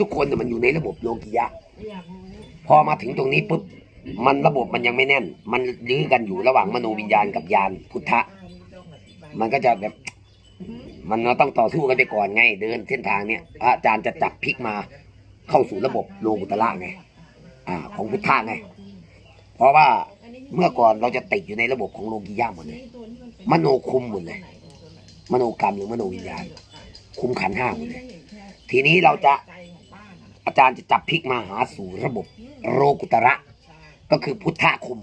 ทุกคนน่มันอยู่ในระบบโลกิยะ พอมาถึงตรงนี้ปุ๊บมันระบบมันยังไม่แน่น มันยื้อกันอยู่ระหว่างมโนวิญญาณกับยานพุทธะ มันก็จะแบบ มันต้องต่อสู้กันไปก่อนไง เดินเส้นทางเนี้ยอาจารย์จะจับพลิกมาเข้าสู่ระบบโลกุตละไง อ่า ของพุทธะไง เพราะว่าเมื่อก่อนเราจะติดอยู่ในระบบของโลกิยะหมดเลยมโนคุมหมดเลยมโนกรรมหรือมโนวิญญาณ คุมขันห้าหมดเลยทีนี้เราจะ อาจารย์จะจับพลิกมาหาสู่ระบบโลกุตระ ก็คือพุทธะคุม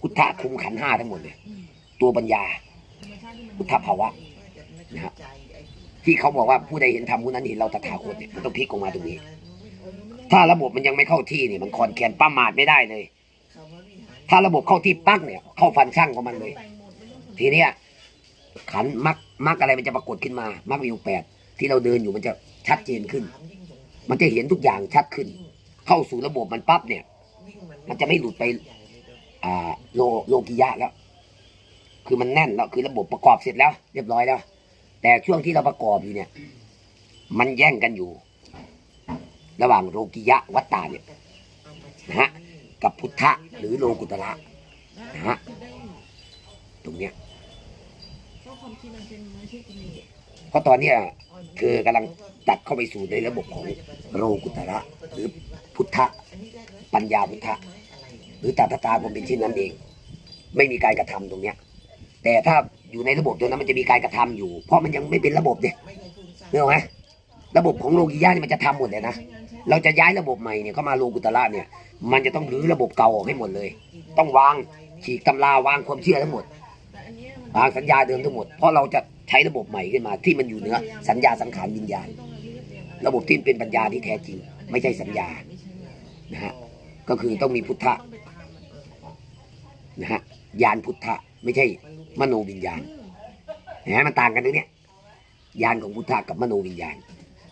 พุทธะคุมขันห้าทั้งหมดเลยตัวปัญญา พุทธภาวะนะฮะที่เขาบอกว่าผู้ใดเห็นธรรมผู้นั้นเห็นเราตถาคตเนี่ยมันต้องพลิกออกมาตรงนี้ ถ้าระบบมันยังไม่เข้าที่เนี่ยมันคอนแคนประมาทไม่ได้เลย ถ้าระบบเข้าที่ปักเนี่ย เข้าฟันช่างของมันเลย ทีเนี้ยขันมักมักอะไรมันจะปรากฏขึ้นมา มักวิวแปดที่เราเดินอยู่มันจะชัดเจนขึ้น มันจะเห็นทุกอย่างชัดขึ้น เข้าสู่ระบบมันปั๊บเนี่ย มันจะไม่หลุดไปอ่าโลโลกิยะแล้ว คือมันแน่นแล้วคือระบบประกอบเสร็จแล้ว เรียบร้อยแล้ว แต่ช่วงที่เราประกอบอยู่เนี่ย มันแย่งกันอยู่ ระหว่างโลกิยะวัตตาเนี่ยนะฮะกับพุทธะหรือโลกุตระนะฮะตรงเนี้ย เพราะตอนเนี้ยเธอกำลังตัดเข้าไปสู่ในระบบของโลกุตระหรือพุทธะปัญญาพุทธะหรือตาตตาผมเป็นเช่นนั้นเอง ไม่มีการกระทำตรงเนี้ย แต่ถ้าอยู่ในระบบตัวนั้นมันจะมีการกระทำอยู่ เพราะมันยังไม่เป็นระบบเนี่ยเห็นไหมระบบของโลกิยะนี่มันจะทำหมดเลยนะเราจะย้ายระบบใหม่เนี่ยเข้ามาโลกุตระเนี่ย มันจะต้องรื้อระบบเก่าออกให้หมดเลย ต้องวางฉีกตำราวางความเชื่อทั้งหมด สัญญาเดิมทั้งหมด เพราะเราจะใช้ระบบใหม่ขึ้นมา ที่มันอยู่เหนือสัญญาสังขารวิญญาณ ระบบที่เป็นปัญญาที่แท้จริง ไม่ใช่สัญญานะฮะก็คือต้องมีพุทธะนะฮะยานพุทธะไม่ใช่มโนวิญญาณเห็นไหมมันต่างกันตรงเนี้ยยานของพุทธะกับมโนวิญญาณ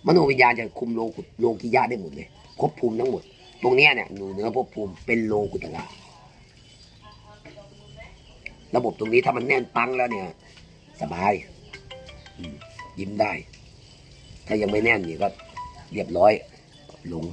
มโนวิญญาณจะคุมโลกุโลกิยะได้หมดเลยภพภูมิทั้งหมด ตรงเนี้ยเนี่ยอยู่เหนือภพภูมิเป็นโลกุตระ ระบบตรงนี้ถ้ามันแน่นปังแล้วเนี่ย สบายยิ้มได้ ถ้ายังไม่แน่นนี่ก็เรียบร้อยหลง